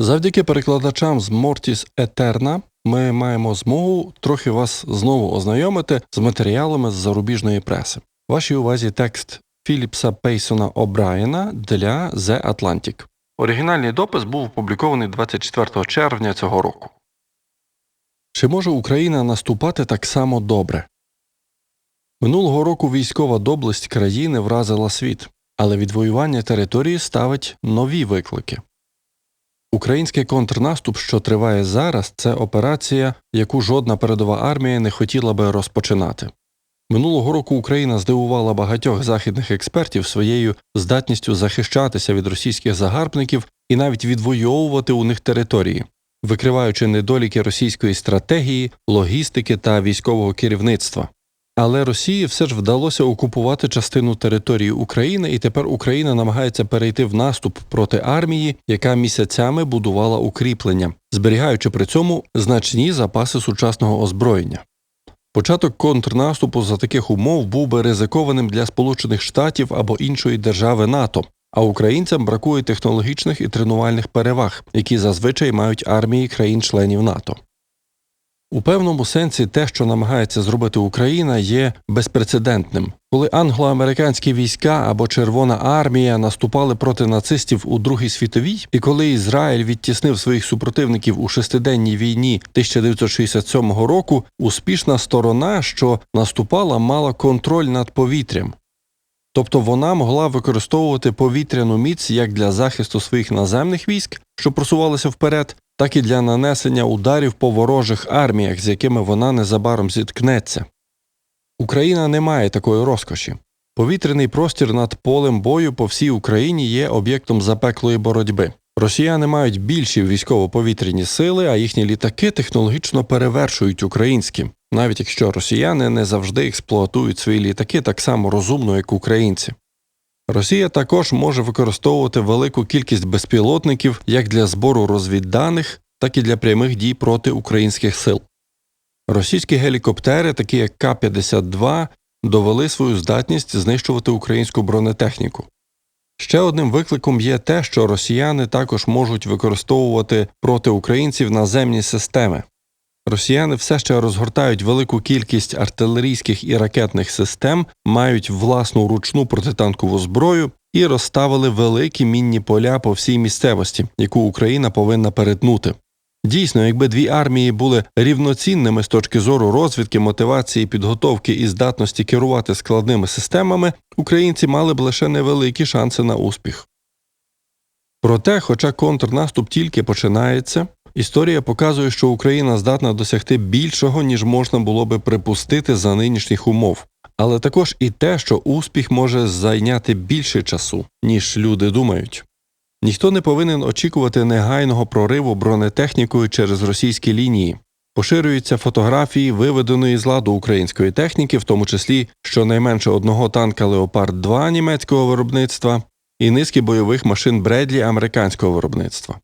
Завдяки перекладачам з Mortis Eterna ми маємо змогу трохи вас знову ознайомити з матеріалами з зарубіжної преси. Вашій увазі текст Філіпса Пейсона О'Брайена для The Atlantic. Оригінальний допис був опублікований 24 червня цього року. Чи може Україна наступати так само добре? Минулого року військова доблесть країни вразила світ, але відвоювання території ставить нові виклики. Український контрнаступ, що триває зараз, це операція, яку жодна передова армія не хотіла би розпочинати. Минулого року Україна здивувала багатьох західних експертів своєю здатністю захищатися від російських загарбників і навіть відвоювати у них території, викриваючи недоліки російської стратегії, логістики та військового керівництва. Але Росії все ж вдалося окупувати частину території України, і тепер Україна намагається перейти в наступ проти армії, яка місяцями будувала укріплення, зберігаючи при цьому значні запаси сучасного озброєння. Початок контрнаступу за таких умов був би ризикованим для Сполучених Штатів або іншої держави НАТО, а українцям бракує технологічних і тренувальних переваг, які зазвичай мають армії країн-членів НАТО. У певному сенсі те, що намагається зробити Україна, є безпрецедентним. Коли англо-американські війська або Червона армія наступали проти нацистів у Другій світовій, і коли Ізраїль відтіснив своїх супротивників у шестиденній війні 1967 року, успішна сторона, що наступала, мала контроль над повітрям. Тобто вона могла використовувати повітряну міць як для захисту своїх наземних військ, що просувалися вперед, так і для нанесення ударів по ворожих арміях, з якими вона незабаром зіткнеться. Україна не має такої розкоші. Повітряний простір над полем бою по всій Україні є об'єктом запеклої боротьби. Росіяни мають більші військово-повітряні сили, а їхні літаки технологічно перевершують українські, навіть якщо росіяни не завжди експлуатують свої літаки так само розумно, як українці. Росія також може використовувати велику кількість безпілотників як для збору розвідданих, так і для прямих дій проти українських сил. Російські гелікоптери, такі як К-52, довели свою здатність знищувати українську бронетехніку. Ще одним викликом є те, що росіяни також можуть використовувати проти українців наземні системи. Росіяни все ще розгортають велику кількість артилерійських і ракетних систем, мають власну ручну протитанкову зброю і розставили великі мінні поля по всій місцевості, яку Україна повинна перетнути. Дійсно, якби дві армії були рівноцінними з точки зору розвідки, мотивації, підготовки і здатності керувати складними системами, українці мали б лише невеликі шанси на успіх. Проте, хоча контрнаступ тільки починається, історія показує, що Україна здатна досягти більшого, ніж можна було би припустити за нинішніх умов, але також і те, що успіх може зайняти більше часу, ніж люди думають. Ніхто не повинен очікувати негайного прориву бронетехнікою через російські лінії. Поширюються фотографії виведеної з ладу української техніки, в тому числі щонайменше одного танка Леопард 2 німецького виробництва і низки бойових машин Бредлі американського виробництва.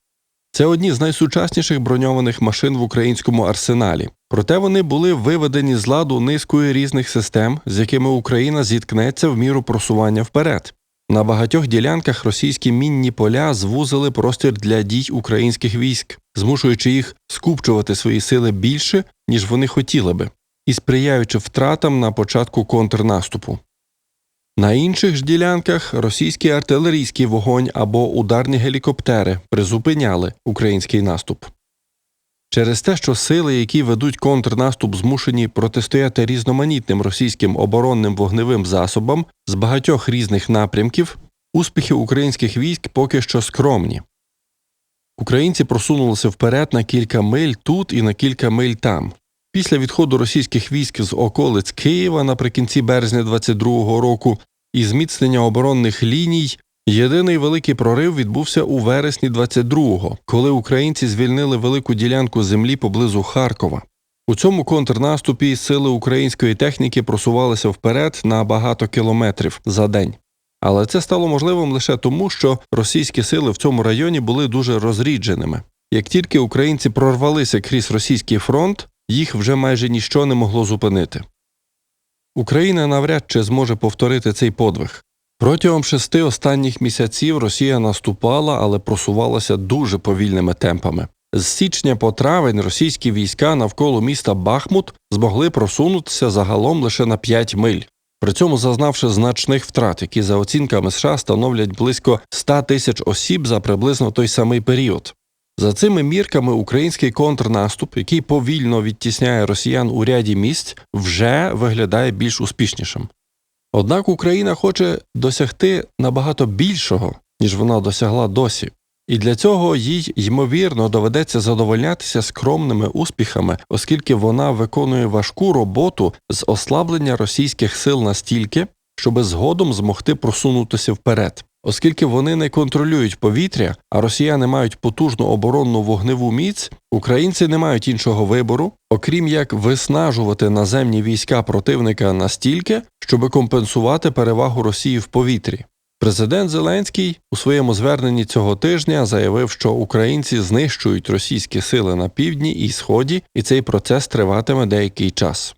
Це одні з найсучасніших броньованих машин в українському арсеналі, проте вони були виведені з ладу низкою різних систем, з якими Україна зіткнеться в міру просування вперед. На багатьох ділянках російські мінні поля звузили простір для дій українських військ, змушуючи їх скупчувати свої сили більше, ніж вони хотіли би, і сприяючи втратам на початку контрнаступу. На інших ж ділянках російський артилерійський вогонь або ударні гелікоптери призупиняли український наступ. Через те, що сили, які ведуть контрнаступ, змушені протистояти різноманітним російським оборонним вогневим засобам з багатьох різних напрямків, успіхи українських військ поки що скромні. Українці просунулися вперед на кілька миль тут і на кілька миль там. Після відходу російських військ з околиць Києва наприкінці березня 22-го року і зміцнення оборонних ліній Єдиний великий прорив відбувся у вересні 22-го, коли українці звільнили велику ділянку землі поблизу Харкова. У цьому контрнаступі сили української техніки просувалися вперед на багато кілометрів за день. Але це стало можливим лише тому, що російські сили в цьому районі були дуже розрідженими. Як тільки українці прорвалися крізь російський фронт, їх вже майже ніщо не могло зупинити. Україна навряд чи зможе повторити цей подвиг. Протягом шести останніх місяців Росія наступала, але просувалася дуже повільними темпами. З січня по травень російські війська навколо міста Бахмут змогли просунутися загалом лише на 5 миль. При цьому зазнавши значних втрат, які за оцінками США становлять близько 100 тисяч осіб за приблизно той самий період. За цими мірками український контрнаступ, який повільно відтісняє росіян у ряді місць, вже виглядає більш успішнішим. Однак Україна хоче досягти набагато більшого, ніж вона досягла досі, і для цього їй ймовірно доведеться задовольнятися скромними успіхами, оскільки вона виконує важку роботу з ослаблення російських сил настільки, щоби згодом змогти просунутися вперед. Оскільки вони не контролюють повітря, а росіяни мають потужну оборонну вогневу міць, українці не мають іншого вибору, окрім як виснажувати наземні війська противника настільки, щоби компенсувати перевагу Росії в повітрі. Президент Зеленський у своєму зверненні цього тижня заявив, що українці знищують російські сили на півдні і сході, і цей процес триватиме деякий час.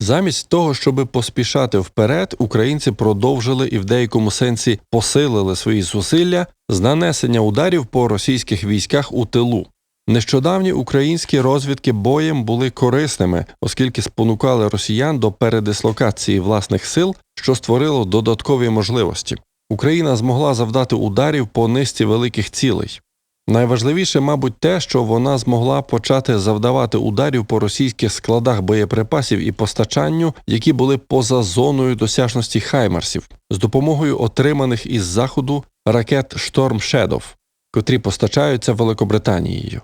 Замість того, щоби поспішати вперед, українці продовжили і в деякому сенсі посилили свої зусилля з нанесення ударів по російських військах у тилу. Нещодавні українські розвідки боєм були корисними, оскільки спонукали росіян до передислокації власних сил, що створило додаткові можливості. Україна змогла завдати ударів по низці великих цілей. Найважливіше, мабуть, те, що вона змогла почати завдавати ударів по російських складах боєприпасів і постачанню, які були поза зоною досяжності Хаймарсів, з допомогою отриманих із заходу ракет Storm Shadow, котрі постачаються Великобританією.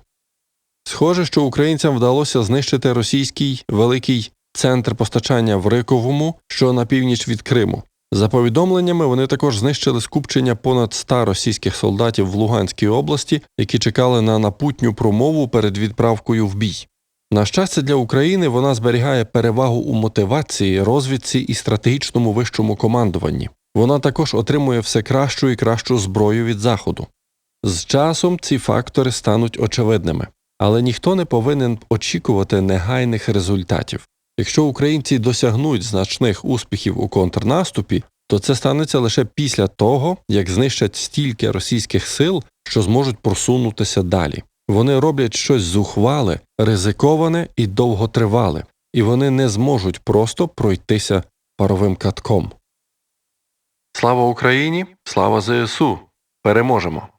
Схоже, що українцям вдалося знищити російський великий центр постачання в Риковому, що на північ від Криму. За повідомленнями, вони також знищили скупчення понад 100 російських солдатів в Луганській області, які чекали на напутню промову перед відправкою в бій. На щастя для України, вона зберігає перевагу у мотивації, розвідці і стратегічному вищому командуванні. Вона також отримує все кращу і кращу зброю від Заходу. З часом ці фактори стануть очевидними, але ніхто не повинен очікувати негайних результатів. Якщо українці досягнуть значних успіхів у контрнаступі, то це станеться лише після того, як знищать стільки російських сил, що зможуть просунутися далі. Вони роблять щось зухвале, ризиковане і довготривале, і вони не зможуть просто пройтися паровим катком. Слава Україні! Слава ЗСУ! Переможемо!